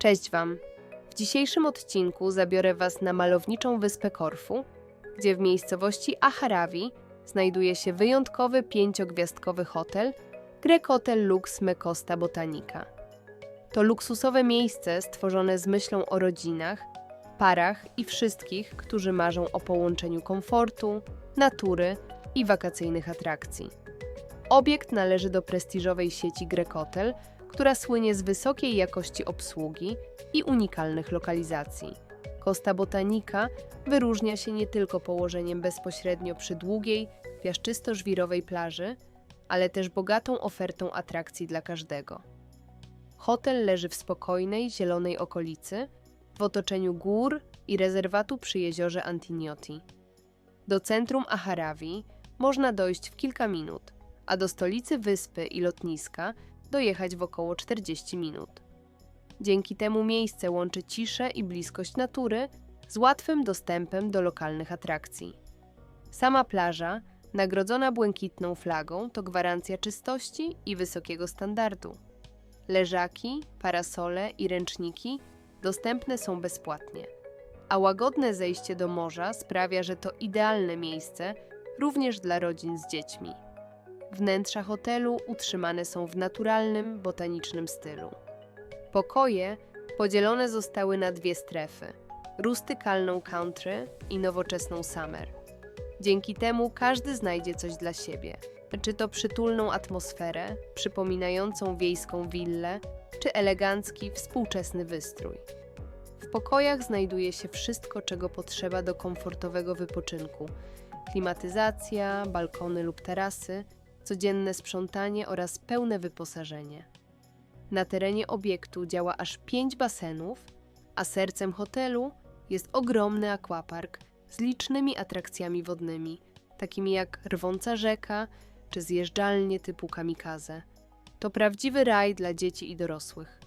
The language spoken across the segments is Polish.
Cześć Wam! W dzisiejszym odcinku zabiorę Was na malowniczą wyspę Korfu, gdzie w miejscowości Aharavi znajduje się wyjątkowy pięciogwiazdkowy hotel Grek Hotel Lux Me Costa Botanica. To luksusowe miejsce stworzone z myślą o rodzinach, parach i wszystkich, którzy marzą o połączeniu komfortu, natury i wakacyjnych atrakcji. Obiekt należy do prestiżowej sieci Grek Hotel, która słynie z wysokiej jakości obsługi i unikalnych lokalizacji. Costa Botanica wyróżnia się nie tylko położeniem bezpośrednio przy długiej, piaszczysto-żwirowej plaży, ale też bogatą ofertą atrakcji dla każdego. Hotel leży w spokojnej, zielonej okolicy, w otoczeniu gór i rezerwatu przy jeziorze Antinioti. Do centrum Aharavi można dojść w kilka minut, a do stolicy wyspy i lotniska dojechać w około 40 minut. Dzięki temu miejsce łączy ciszę i bliskość natury z łatwym dostępem do lokalnych atrakcji. Sama plaża, nagrodzona błękitną flagą, to gwarancja czystości i wysokiego standardu. Leżaki, parasole i ręczniki dostępne są bezpłatnie, a łagodne zejście do morza sprawia, że to idealne miejsce również dla rodzin z dziećmi. Wnętrza hotelu utrzymane są w naturalnym, botanicznym stylu. Pokoje podzielone zostały na dwie strefy: rustykalną country i nowoczesną summer. Dzięki temu każdy znajdzie coś dla siebie. Czy to przytulną atmosferę, przypominającą wiejską willę, czy elegancki, współczesny wystrój. W pokojach znajduje się wszystko, czego potrzeba do komfortowego wypoczynku: klimatyzacja, balkony lub tarasy, codzienne sprzątanie oraz pełne wyposażenie. Na terenie obiektu działa aż pięć basenów, a sercem hotelu jest ogromny akwapark z licznymi atrakcjami wodnymi, takimi jak rwąca rzeka czy zjeżdżalnie typu kamikaze. To prawdziwy raj dla dzieci i dorosłych.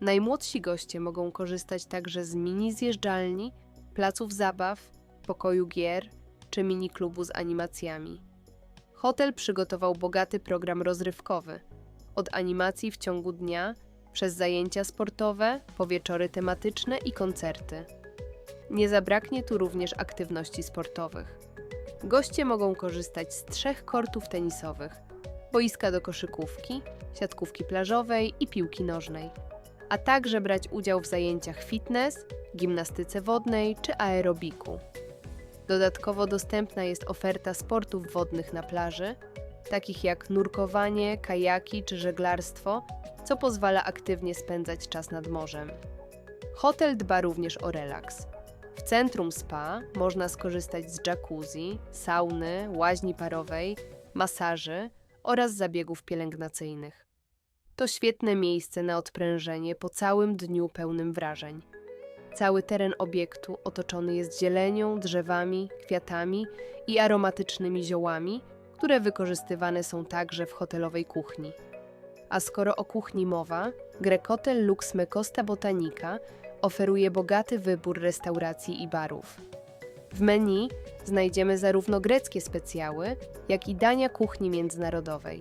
Najmłodsi goście mogą korzystać także z mini zjeżdżalni, placów zabaw, pokoju gier czy mini klubu z animacjami. Hotel przygotował bogaty program rozrywkowy. Od animacji w ciągu dnia, przez zajęcia sportowe, po wieczory tematyczne i koncerty. Nie zabraknie tu również aktywności sportowych. Goście mogą korzystać z trzech kortów tenisowych, boiska do koszykówki, siatkówki plażowej i piłki nożnej, a także brać udział w zajęciach fitness, gimnastyce wodnej czy aerobiku. Dodatkowo dostępna jest oferta sportów wodnych na plaży, takich jak nurkowanie, kajaki czy żeglarstwo, co pozwala aktywnie spędzać czas nad morzem. Hotel dba również o relaks. W centrum spa można skorzystać z jacuzzi, sauny, łaźni parowej, masaży oraz zabiegów pielęgnacyjnych. To świetne miejsce na odprężenie po całym dniu pełnym wrażeń. Cały teren obiektu otoczony jest zielenią, drzewami, kwiatami i aromatycznymi ziołami, które wykorzystywane są także w hotelowej kuchni. A skoro o kuchni mowa, Grekotel Lux Me Costa Botanica oferuje bogaty wybór restauracji i barów. W menu znajdziemy zarówno greckie specjały, jak i dania kuchni międzynarodowej.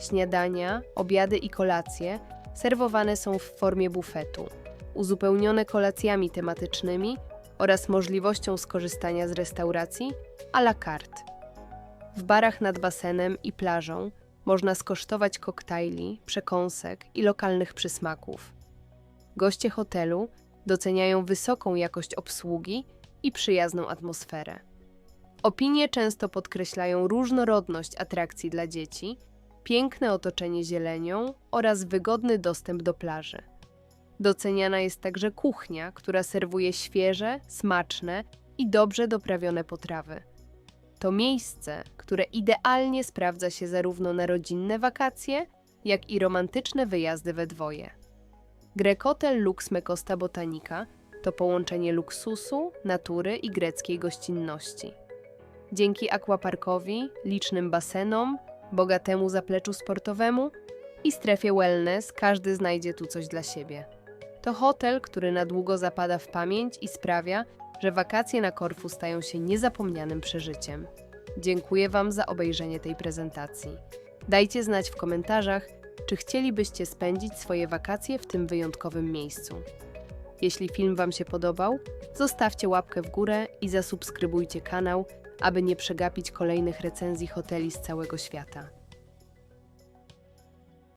Śniadania, obiady i kolacje serwowane są w formie bufetu, uzupełnione kolacjami tematycznymi oraz możliwością skorzystania z restauracji à la carte. W barach nad basenem i plażą można skosztować koktajli, przekąsek i lokalnych przysmaków. Goście hotelu doceniają wysoką jakość obsługi i przyjazną atmosferę. Opinie często podkreślają różnorodność atrakcji dla dzieci, piękne otoczenie zielenią oraz wygodny dostęp do plaży. Doceniana jest także kuchnia, która serwuje świeże, smaczne i dobrze doprawione potrawy. To miejsce, które idealnie sprawdza się zarówno na rodzinne wakacje, jak i romantyczne wyjazdy we dwoje. Grekotel Lux Me Costa Botanica to połączenie luksusu, natury i greckiej gościnności. Dzięki akwaparkowi, licznym basenom, bogatemu zapleczu sportowemu i strefie wellness każdy znajdzie tu coś dla siebie. To hotel, który na długo zapada w pamięć i sprawia, że wakacje na Korfu stają się niezapomnianym przeżyciem. Dziękuję Wam za obejrzenie tej prezentacji. Dajcie znać w komentarzach, czy chcielibyście spędzić swoje wakacje w tym wyjątkowym miejscu. Jeśli film Wam się podobał, zostawcie łapkę w górę i zasubskrybujcie kanał, aby nie przegapić kolejnych recenzji hoteli z całego świata.